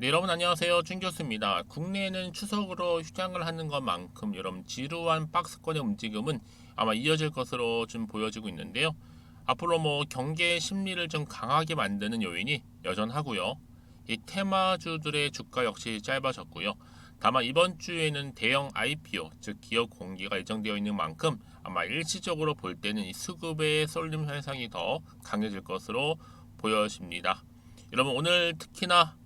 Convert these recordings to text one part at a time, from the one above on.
네, 여러분 안녕하세요. 준 교수입니다. 국내에는 추석으로 휴장을 하는 것만큼 여러분 지루한 박스권의 움직임은 아마 이어질 것으로 좀 보여지고 있는데요. 앞으로 뭐 경계 심리를 좀 강하게 만드는 요인이 여전하고요. 이 테마주들의 주가 역시 짧아졌고요. 다만 이번 주에는 대형 IPO 즉 기업 공개가 예정되어 있는 만큼 아마 일시적으로 볼 때는 이 수급의 쏠림 현상이 더 강해질 것으로 보여집니다. 여러분 오늘 특히나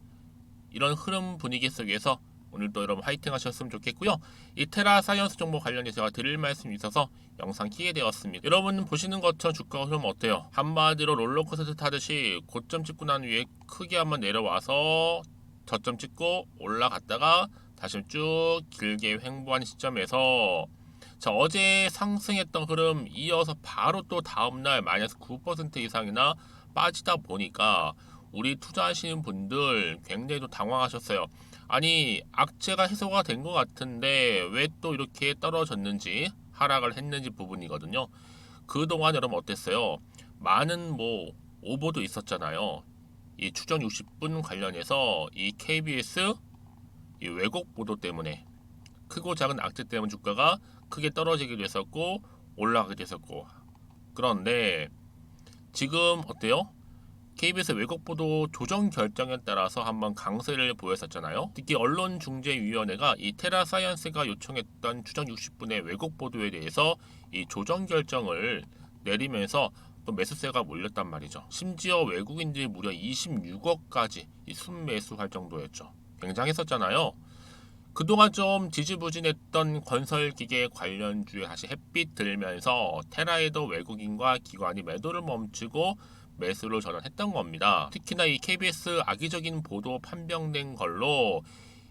이런 흐름 분위기 속에서 오늘도 여러분 화이팅 하셨으면 좋겠고요. 이 테라 사이언스 정보 관련해서 제가 드릴 말씀이 있어서 영상 키게 되었습니다. 여러분 보시는 것처럼 주가 흐름 어때요? 한마디로 롤러코스터 타듯이 고점 찍고 난 후에 크게 한번 내려와서 저점 찍고 올라갔다가 다시 쭉 길게 횡보하는 시점에서 자 어제 상승했던 흐름 이어서 바로 또 다음날 마이너스 9% 이상이나 빠지다 보니까 우리 투자하시는 분들 굉장히 또 당황하셨어요. 아니 악재가 해소가 된 것 같은데 왜 또 이렇게 떨어졌는지 하락을 했는지 부분이거든요. 그동안 여러분 어땠어요? 많은 뭐 오보도 있었잖아요. 이 추정 60분 관련해서 이 KBS 이 왜곡 보도 때문에 크고 작은 악재 때문에 주가가 크게 떨어지기도 했었고 올라가기도 했었고 그런데 지금 어때요? KBS 왜곡 보도 조정 결정에 따라서 한번 강세를 보였었잖아요. 특히 언론중재위원회가 이 테라사이언스가 요청했던 추정 60분의 왜곡 보도에 대해서 이 조정 결정을 내리면서 또 매수세가 몰렸단 말이죠. 심지어 외국인들이 무려 26억까지 이 순매수할 정도였죠. 굉장했었잖아요. 그동안 좀 지지부진했던 건설기계 관련주에 다시 햇빛 들면서 테라에도 외국인과 기관이 매도를 멈추고 매수를 전환했던 겁니다. 특히나 이 KBS 악의적인 보도 판명된 걸로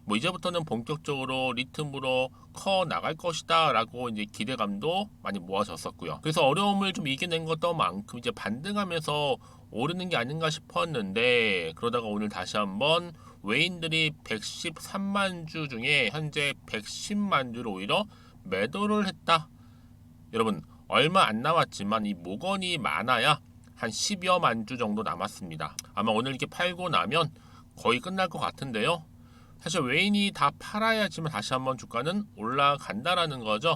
뭐 이제부터는 본격적으로 리듬으로 커 나갈 것이다라고 이제 기대감도 많이 모아졌었고요. 그래서 어려움을 좀 이겨낸 것도 만큼 이제 반등하면서 오르는 게 아닌가 싶었는데 그러다가 오늘 다시 한번 외인들이 113만 주 중에 현재 110만 주를 오히려 매도를 했다. 여러분 얼마 안 남았지만 이 모건이 많아야 한 10여만 주 정도 남았습니다. 아마 오늘 이렇게 팔고 나면 거의 끝날 것 같은데요. 사실 외인이 다 팔아야지만 다시 한번 주가는 올라간다라는 거죠.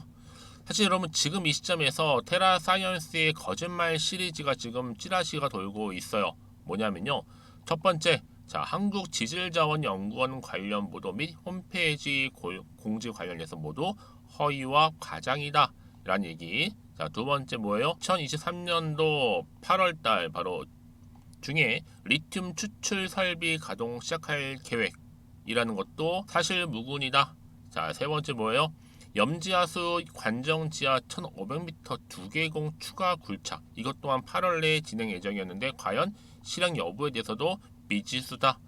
사실 여러분 지금 이 시점에서 테라 사이언스의 거짓말 시리즈가 지금 찌라시가 돌고 있어요. 뭐냐면요. 첫 번째, 자 한국 지질자원연구원 관련 보도 및 홈페이지 고- 공지 관련해서 모두 허위와 과장이다. 라는 얘기. 자, 두 번째 뭐예요? 2023년도 8월 달 바로 중에 리튬 추출 설비 가동 시작할 계획이라는 것도 사실 무근이다. 자, 세 번째 뭐예요? 염지하수 관정 지하 1,500m 두 개공 추가 굴착. 이것 또한 8월 내에 진행 예정이었는데 과연 실행 여부에 대해서도 미지수다.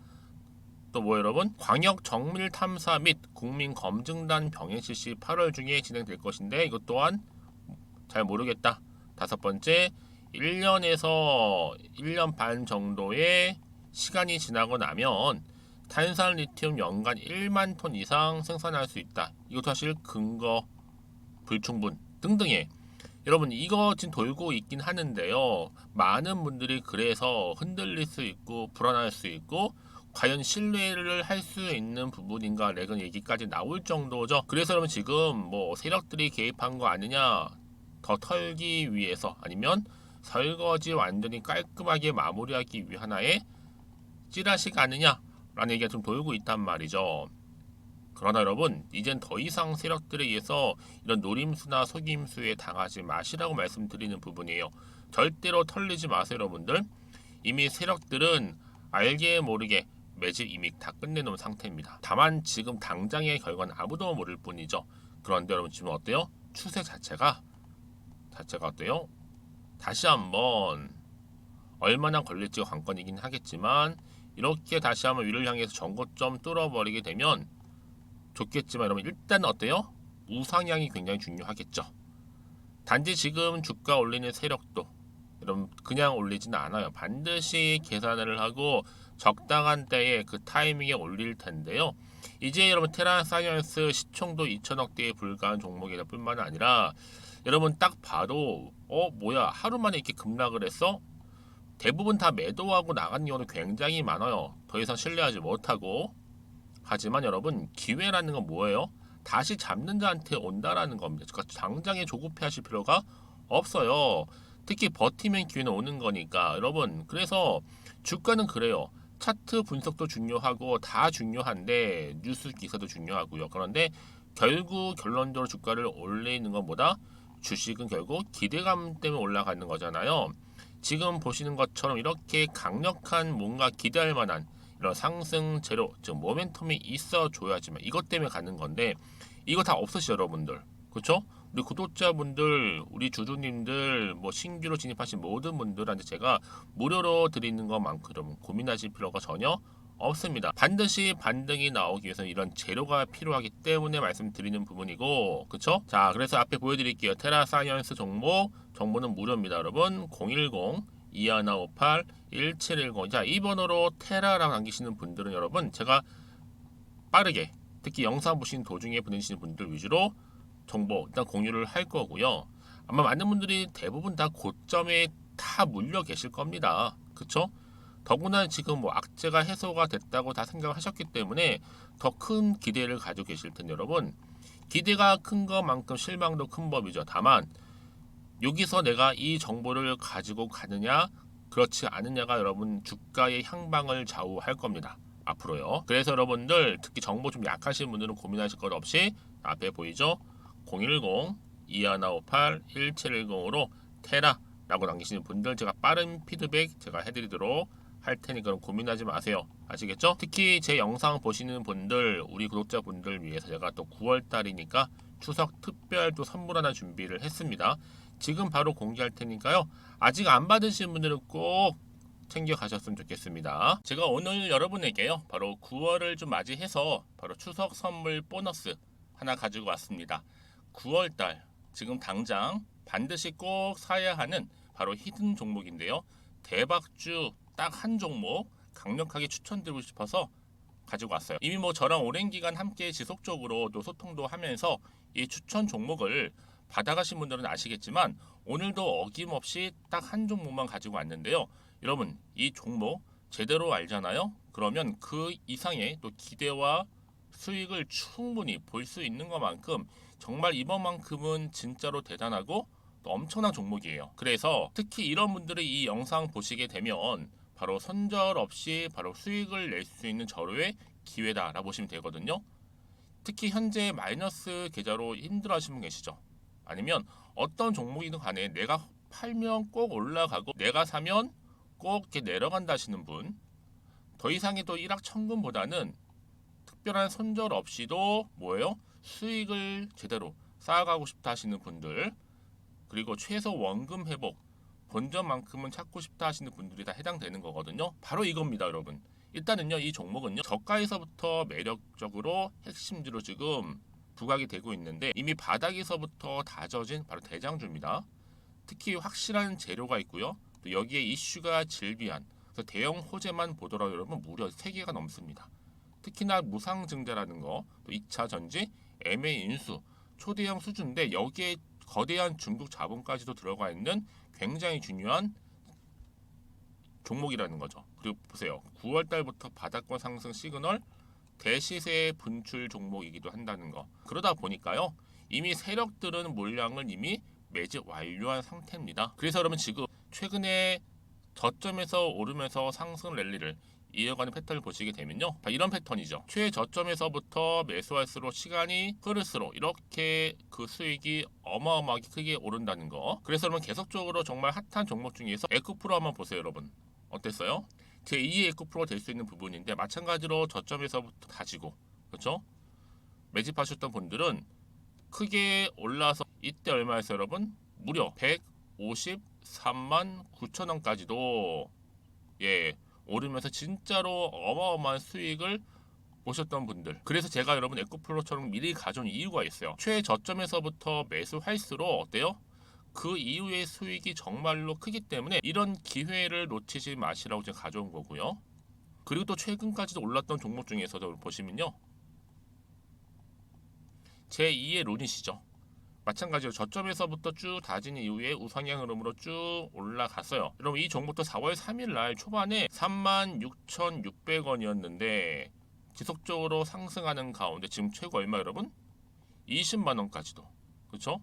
또 뭐 여러분? 광역 정밀 탐사 및 국민 검증단 병행 실시 8월 중에 진행될 것인데 이것 또한 잘 모르겠다. 다섯 번째, 1년에서 1년 반 정도의 시간이 지나고 나면 탄산 리튬 연간 1만 톤 이상 생산할 수 있다. 이것도 사실 근거 불충분 등등의 여러분 이거 지금 돌고 있긴 하는데요. 많은 분들이 그래서 흔들릴 수 있고 불안할 수 있고 과연 신뢰를 할 수 있는 부분인가 렉은 얘기까지 나올 정도죠. 그래서 여러분 지금 뭐 세력들이 개입한 거 아니냐 더 털기 위해서 아니면 설거지 완전히 깔끔하게 마무리하기 위한 하나의 찌라시가 아니냐라는 얘기가 좀 돌고 있단 말이죠. 그러나 여러분 이젠 더 이상 세력들에 의해서 이런 노림수나 속임수에 당하지 마시라고 말씀드리는 부분이에요. 절대로 털리지 마세요 여러분들. 이미 세력들은 알게 모르게 매집 이미 다 끝내놓은 상태입니다. 다만 지금 당장의 결과는 아무도 모를 뿐이죠. 그런데 여러분 지금 어때요? 추세 자체가 자체가 어때요? 다시 한번 얼마나 걸릴지가 관건이긴 하겠지만 이렇게 다시 한번 위를 향해서 전고점 뚫어버리게 되면 좋겠지만 여러분 일단 어때요? 우상향이 굉장히 중요하겠죠. 단지 지금 주가 올리는 세력도 여러분 그냥 올리지는 않아요. 반드시 계산을 하고 적당한 때에 그 타이밍에 올릴 텐데요. 이제 여러분 테라 사이언스 시총도 2천억대에 불과한 종목이다 뿐만 아니라 여러분 딱 봐도 어 뭐야 하루 만에 이렇게 급락을 했어? 대부분 다 매도하고 나간 경우는 굉장히 많아요. 더 이상 신뢰하지 못하고 하지만 여러분 기회라는 건 뭐예요? 다시 잡는 자한테 온다라는 겁니다. 그러니까 당장에 조급해하실 필요가 없어요. 특히 버티면 기회는 오는 거니까 여러분 그래서 주가는 그래요. 차트 분석도 중요하고 다 중요한데 뉴스 기사도 중요하고요. 그런데 결국 결론적으로 주가를 올리는 것보다 주식은 결국 기대감 때문에 올라가는 거잖아요. 지금 보시는 것처럼 이렇게 강력한 뭔가 기대할 만한 이런 상승 재료, 즉 모멘텀이 있어 줘야지만 이것 때문에 가는 건데 이거 다 없으시죠, 여러분들. 그렇죠? 우리 구독자분들, 우리 주주님들, 뭐 신규로 진입하신 모든 분들한테 제가 무료로 드리는 것만큼 고민하실 필요가 전혀 없습니다. 반드시 반등이 나오기 위해서 이런 재료가 필요하기 때문에 말씀드리는 부분이고, 그쵸? 자, 그래서 앞에 보여드릴게요. 테라사이언스 종목, 정보는 무료입니다, 여러분. 010 2158 1710. 자, 이 번호로 테라라고 남기시는 분들은 여러분, 제가 빠르게, 특히 영상 보시는 도중에 보내시는 분들 위주로 정보 일단 공유를 할 거고요. 아마 많은 분들이 대부분 다 고점에 다 물려 계실 겁니다. 그쵸? 더구나 지금 뭐 악재가 해소가 됐다고 다 생각하셨기 때문에 더 큰 기대를 가지고 계실 텐데 여러분 기대가 큰 것만큼 실망도 큰 법이죠. 다만 여기서 내가 이 정보를 가지고 가느냐 그렇지 않느냐가 여러분 주가의 향방을 좌우할 겁니다. 앞으로요. 그래서 여러분들 특히 정보 좀 약하신 분들은 고민하실 것 없이 앞에 보이죠? 010 2158 1710으로 테라라고 남기시는 분들 제가 빠른 피드백 제가 해드리도록 할 테니까 고민하지 마세요. 아시겠죠? 특히 제 영상 보시는 분들, 우리 구독자분들 위해서 제가 또 9월 달이니까 추석 특별 또 선물 하나 준비를 했습니다. 지금 바로 공개할 테니까요. 아직 안 받으신 분들은 꼭 챙겨 가셨으면 좋겠습니다. 제가 오늘 여러분에게요. 바로 9월을 좀 맞이해서 바로 추석 선물 보너스 하나 가지고 왔습니다. 9월 달 지금 당장 반드시 꼭 사야 하는 바로 히든 종목인데요. 대박주 딱 한 종목 강력하게 추천드리고 싶어서 가지고 왔어요. 이미 뭐 저랑 오랜 기간 함께 지속적으로 또 소통도 하면서 이 추천 종목을 받아가신 분들은 아시겠지만 오늘도 어김없이 딱 한 종목만 가지고 왔는데요. 여러분 이 종목 제대로 알잖아요. 그러면 그 이상의 또 기대와 수익을 충분히 볼 수 있는 것만큼 정말 이번만큼은 진짜로 대단하고 또 엄청난 종목이에요. 그래서 특히 이런 분들이 이 영상 보시게 되면 바로 손절 없이 바로 수익을 낼 수 있는 절호의 기회다라고 보시면 되거든요. 특히 현재 마이너스 계좌로 힘들어하시는 분 계시죠? 아니면 어떤 종목이든 간에 내가 팔면 꼭 올라가고 내가 사면 꼭 이렇게 내려간다 하시는 분. 더 이상의 또 일확천금보다는 특별한 손절 없이도 뭐예요? 수익을 제대로 쌓아가고 싶다 하시는 분들 그리고 최소 원금 회복 본전만큼은 찾고 싶다 하시는 분들이 다 해당되는 거거든요. 바로 이겁니다, 여러분. 일단은요, 이 종목은요, 저가에서부터 매력적으로 핵심지로 지금 부각이 되고 있는데 이미 바닥에서부터 다져진 바로 대장주입니다. 특히 확실한 재료가 있고요. 또 여기에 이슈가 질비한 그래서 대형 호재만 보더라도 여러분 무려 3개가 넘습니다. 특히나 무상증자라는 거, 또 2차 전지, MA 인수, 초대형 수준인데 여기에 거대한 중국 자본까지도 들어가 있는 굉장히 중요한 종목이라는 거죠. 그리고 보세요. 9월 달부터 바닥권 상승 시그널 대시세 분출 종목이기도 한다는 거. 그러다 보니까요. 이미 세력들은 물량을 이미 매집 완료한 상태입니다. 그래서 여러분 지금 최근에 저점에서 오르면서 상승 랠리를 이어가는 패턴을 보시게 되면요. 이런 패턴이죠. 최저점에서부터 매수할수록 시간이 흐를수록 이렇게 그 수익이 어마어마하게 크게 오른다는 거. 그래서 여러분 계속적으로 정말 핫한 종목 중에서 에코프로 한번 보세요, 여러분. 어땠어요? 제2의 에코프로가 될수 있는 부분인데 마찬가지로 저점에서부터 다지고 그렇죠? 매집하셨던 분들은 크게 올라서 이때 얼마였어요, 여러분? 무려 153만 9천 원까지도 예 오르면서 진짜로 어마어마한 수익을 보셨던 분들. 그래서 제가 여러분 에코프로처럼 미리 가져온 이유가 있어요. 최저점에서부터 매수할수록 어때요? 그 이후의 수익이 정말로 크기 때문에 이런 기회를 놓치지 마시라고 제가 가져온 거고요. 그리고 또 최근까지도 올랐던 종목 중에서도 보시면요. 제2의 룬이시죠. 마찬가지로 저점에서부터 쭉 다진 이후에 우상향 흐름으로 쭉 올라갔어요. 여러분 이 종목도 4월 3일 날 초반에 36,600원이었는데 지속적으로 상승하는 가운데 지금 최고 얼마 여러분? 20만 원까지도 그렇죠?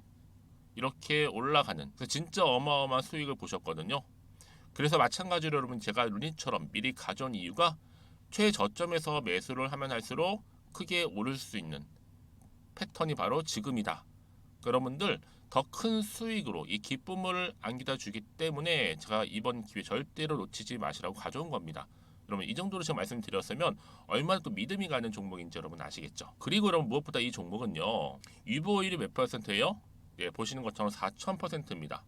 이렇게 올라가는 진짜 어마어마한 수익을 보셨거든요. 그래서 마찬가지로 여러분 제가 루니처럼 미리 가져온 이유가 최저점에서 매수를 하면 할수록 크게 오를 수 있는 패턴이 바로 지금이다. 여러분들 더 큰 수익으로 이 기쁨을 안겨다 주기 때문에 제가 이번 기회 절대로 놓치지 마시라고 가져온 겁니다. 여러분 이 정도로 제가 말씀드렸으면 얼마나 또 믿음이 가는 종목인지 여러분 아시겠죠? 그리고 여러분 무엇보다 이 종목은요 유보율이 몇 퍼센트예요? 예, 보시는 것처럼 4,000%입니다.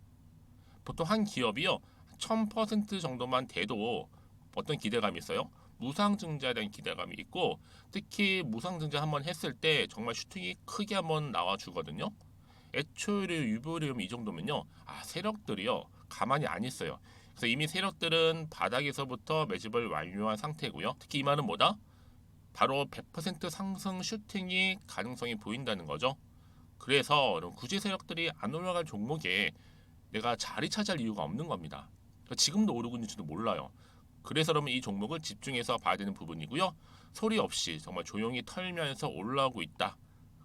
보통 한 기업이요 1,000% 정도만 돼도 어떤 기대감이 있어요? 무상증자에 대한 기대감이 있고 특히 무상증자 한번 했을 때 정말 슈팅이 크게 한번 나와 주거든요. 애초에 유보율이 이 정도면요, 아 세력들이요 가만히 안 있어요. 그래서 이미 세력들은 바닥에서부터 매집을 완료한 상태고요. 특히 이 말은 뭐다? 바로 100% 상승 슈팅이 가능성이 보인다는 거죠. 그래서 굳이 세력들이 안 올라갈 종목에 내가 자리 차지할 이유가 없는 겁니다. 그러니까 지금도 오르고 있는지도 몰라요. 그래서 여러분 이 종목을 집중해서 봐야 되는 부분이고요. 소리 없이 정말 조용히 털면서 올라오고 있다.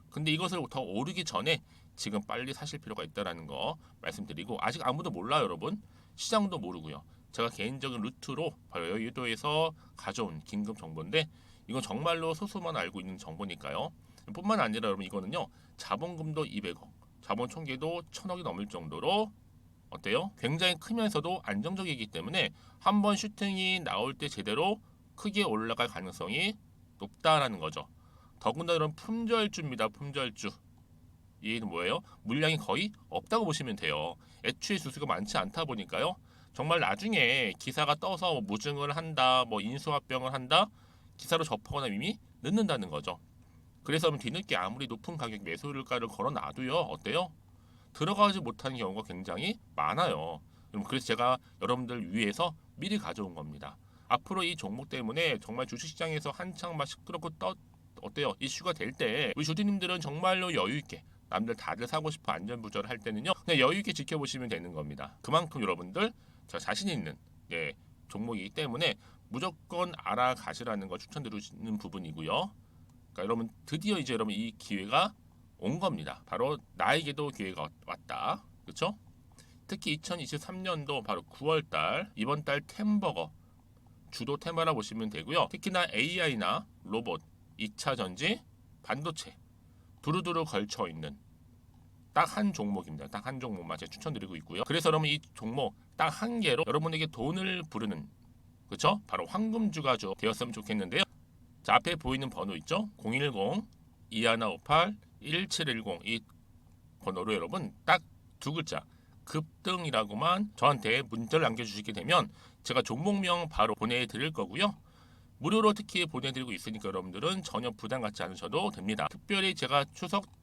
근데 이것을 더 오르기 전에 지금 빨리 사실 필요가 있다라는 거 말씀드리고 아직 아무도 몰라요, 여러분. 시장도 모르고요. 제가 개인적인 루트로 바로 여의도에서 가져온 긴급 정보인데 이건 정말로 소수만 알고 있는 정보니까요. 뿐만 아니라 여러분 이거는요. 자본금도 200억, 자본 총계도 1000억이 넘을 정도로 어때요? 굉장히 크면서도 안정적이기 때문에 한번 슈팅이 나올 때 제대로 크게 올라갈 가능성이 높다라는 거죠. 더군다나 이런 품절주입니다. 품절주. 이는 뭐예요? 물량이 거의 없다고 보시면 돼요. 애초에 수수가 많지 않다 보니까요. 정말 나중에 기사가 떠서 뭐 무증을 한다, 뭐 인수합병을 한다, 기사로 접하거나 이미 늦는다는 거죠. 그래서 뒤늦게 아무리 높은 가격 매수가를 걸어 놔도요, 어때요? 들어가지 못하는 경우가 굉장히 많아요. 그럼 그래서 제가 여러분들 위해서 미리 가져온 겁니다. 앞으로 이 종목 때문에 정말 주식시장에서 한창 막 시끄럽고 떠 어때요? 이슈가 될 때 우리 주주님들은 정말로 여유 있게 남들 다들 사고 싶어 안전부절 할 때는요 그냥 여유 있게 지켜보시면 되는 겁니다. 그만큼 여러분들 저 자신 있는 예, 종목이기 때문에 무조건 알아가시라는 걸 추천드리는 부분이고요. 그러니까 여러분 드디어 이제 여러분 이 기회가 온 겁니다. 바로 나에게도 기회가 왔다. 그렇죠? 특히 2023년도 바로 9월달 이번 달 템버거 주도 테마라 보시면 되고요. 특히나 AI나 로봇, 2차 전지, 반도체 두루두루 걸쳐 있는 딱 한 종목입니다. 딱 한 종목만 제가 추천드리고 있고요. 그래서 여러분 이 종목 딱 한 개로 여러분에게 돈을 부르는 그렇죠? 바로 황금주가 되었으면 좋겠는데요. 자 앞에 보이는 번호 있죠? 010 2158 1710 이 번호로 여러분 딱 두 글자 급등이라고만 저한테 문자를 남겨주시게 되면 제가 종목명 바로 보내드릴 거고요. 무료로 특히 보내드리고 있으니까 여러분들은 전혀 부담 갖지 않으셔도 됩니다. 특별히 제가 추석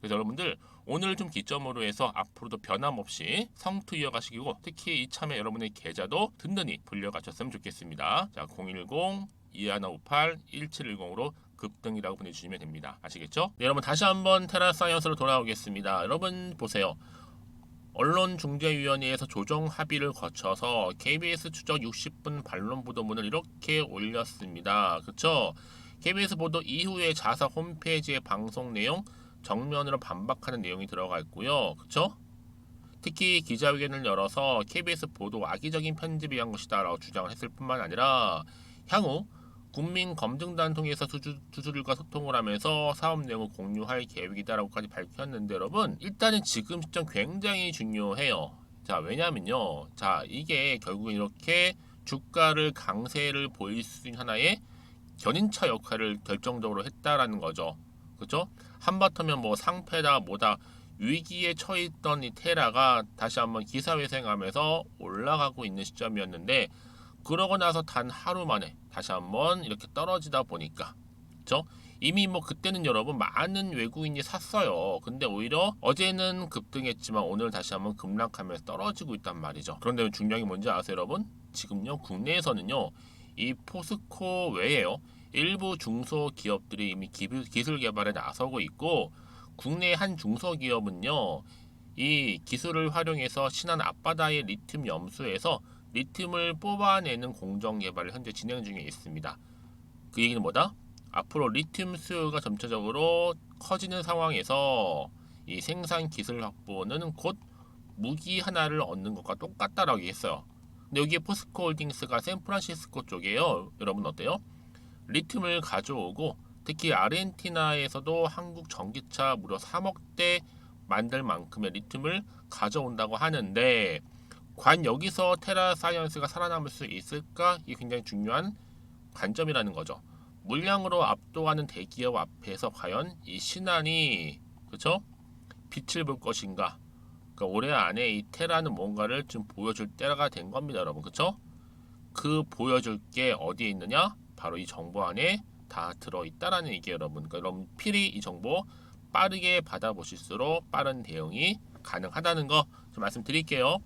그래서 여러분들 오늘 좀 기점으로 해서 앞으로도 변함없이 성투 이어가시고 특히 이참에 여러분의 계좌도 든든히 불려가셨으면 좋겠습니다. 자, 010 2158 1710으로 급등이라고 보내주시면 됩니다. 아시겠죠? 네, 여러분 다시 한번 테라사이언스로 돌아오겠습니다. 여러분 보세요. 언론중재위원회에서 조정 합의를 거쳐서 KBS 추적 60분 반론 보도문을 이렇게 올렸습니다. 그렇죠? KBS 보도 이후에 자사 홈페이지의 방송 내용 정면으로 반박하는 내용이 들어가 있고요. 그렇죠? 특히 기자회견을 열어서 KBS 보도 악의적인 편집에 의한 것이다라고 주장을 했을 뿐만 아니라 향후 국민 검증단 통해서 주주들과 소통을 하면서 사업 내용을 공유할 계획이다라고까지 밝혔는데 여러분 일단은 지금 시점 굉장히 중요해요. 자 왜냐면요. 자 이게 결국 이렇게 주가를 강세를 보일 수 있는 하나의 견인차 역할을 결정적으로 했다라는 거죠. 그죠? 한바탕면 뭐 상패다 뭐다 위기에 처했던 이 테라가 다시 한번 기사회생하면서 올라가고 있는 시점이었는데 그러고 나서 단 하루 만에 다시 한번 이렇게 떨어지다 보니까 그죠? 이미 뭐 그때는 여러분 많은 외국인이 샀어요. 근데 오히려 어제는 급등했지만 오늘 다시 한번 급락하면서 떨어지고 있단 말이죠. 그런데 중요한 게 뭔지 아세요, 여러분? 지금요 국내에서는요 이 포스코 외에요 일부 중소기업들이 이미 기술, 개발에 나서고 있고 국내 한 중소기업은요 이 기술을 활용해서 신안 앞바다의 리튬 염수에서 리튬을 뽑아내는 공정 개발을 현재 진행 중에 있습니다. 그 얘기는 뭐다? 앞으로 리튬 수요가 점차적으로 커지는 상황에서 이 생산 기술 확보는 곧 무기 하나를 얻는 것과 똑같다라고 얘기했어요. 근데 여기에 포스코 홀딩스가 샌프란시스코 쪽이에요. 여러분 어때요? 리튬을 가져오고 특히 아르헨티나에서도 한국 전기차 무려 3억 대 만들 만큼의 리튬을 가져온다고 하는데 과연 여기서 테라 사이언스가 살아남을 수 있을까? 이게 굉장히 중요한 관점이라는 거죠. 물량으로 압도하는 대기업 앞에서 과연 이 신안이 그렇죠? 빛을 볼 것인가? 그러니까 올해 안에 이 테라는 뭔가를 좀 보여줄 때가 된 겁니다, 여러분. 그렇죠? 그 보여줄 게 어디에 있느냐? 바로 이 정보 안에 다 들어 있다라는 얘기예요, 여러분. 그러니까 여러분 필히 이 정보 빠르게 받아보실수록 빠른 대응이 가능하다는 거 좀 말씀드릴게요.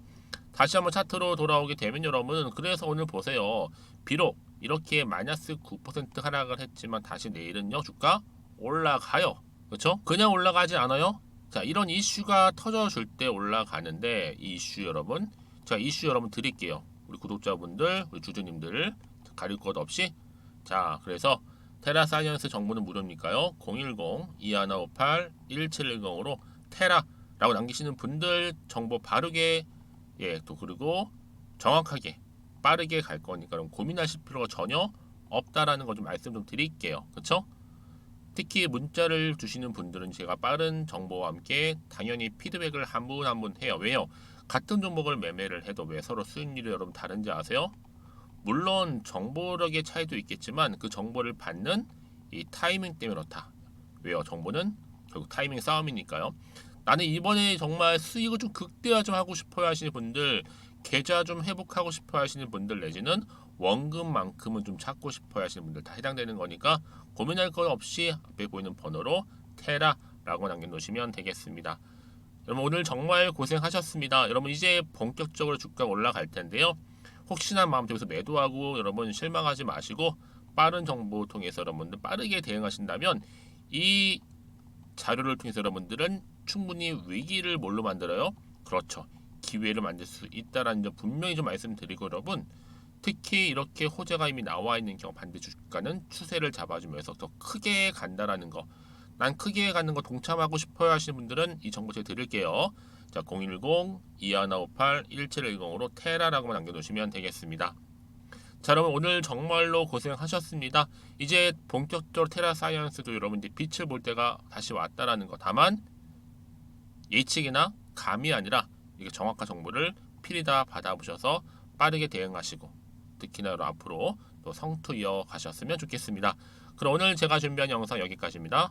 다시 한번 차트로 돌아오게 되면 여러분 그래서 오늘 보세요. 비록 이렇게 마이너스 9% 하락을 했지만 다시 내일은요 주가 올라가요. 그렇죠? 그냥 올라가지 않아요. 자 이런 이슈가 터져줄 때 올라가는데 이 이슈 여러분 자 이슈 여러분 드릴게요. 우리 구독자분들 우리 주주님들 가릴 것 없이 자 그래서 테라 사이언스 정보는 무료니까요. 010-2158-1710으로 테라라고 남기시는 분들 정보 바르게 예, 또 그리고 정확하게 빠르게 갈 거니까 그럼 고민하실 필요가 전혀 없다라는 거 좀 말씀 좀 드릴게요. 그렇죠? 특히 문자를 주시는 분들은 제가 빠른 정보와 함께 당연히 피드백을 한 분 한 분 해요. 왜요? 같은 종목을 매매를 해도 왜 서로 수익률이 여러분 다른지 아세요? 물론 정보력의 차이도 있겠지만 그 정보를 받는 이 타이밍 때문에 그렇다. 왜요? 정보는 결국 타이밍 싸움이니까요. 나는 이번에 정말 수익을 좀 극대화 좀 하고 싶어요 하시는 분들, 계좌 좀 회복하고 싶어 하시는 분들 내지는 원금만큼은 좀 찾고 싶어 하시는 분들 다 해당되는 거니까 고민할 것 없이 앞에 보이는 번호로 테라라고 남겨놓으시면 되겠습니다. 여러분 오늘 정말 고생하셨습니다. 여러분 이제 본격적으로 주가 올라갈 텐데요. 혹시나 마음속에서 매도하고 여러분 실망하지 마시고 빠른 정보 통해서 여러분들 빠르게 대응하신다면 이 자료를 통해서 여러분들은 충분히 위기를 뭘로 만들어요? 그렇죠. 기회를 만들 수 있다라는 점 분명히 좀 말씀드리고 여러분 특히 이렇게 호재가 이미 나와 있는 경우 반드시 주가는 추세를 잡아주면서 더 크게 간다라는 거. 난 크게 가는 거 동참하고 싶어요 하시는 분들은 이 정보 제가 드릴게요. 자, 010-2158-1710으로 테라라고만 남겨놓으시면 되겠습니다. 자, 여러분 오늘 정말로 고생하셨습니다. 이제 본격적으로 테라 사이언스도 여러분들 빛을 볼 때가 다시 왔다라는 거. 다만 예측이나 감이 아니라 이게 정확한 정보를 필히 다 받아보셔서 빠르게 대응하시고 특히나 앞으로 또 성투 이어가셨으면 좋겠습니다. 그럼 오늘 제가 준비한 영상 여기까지입니다.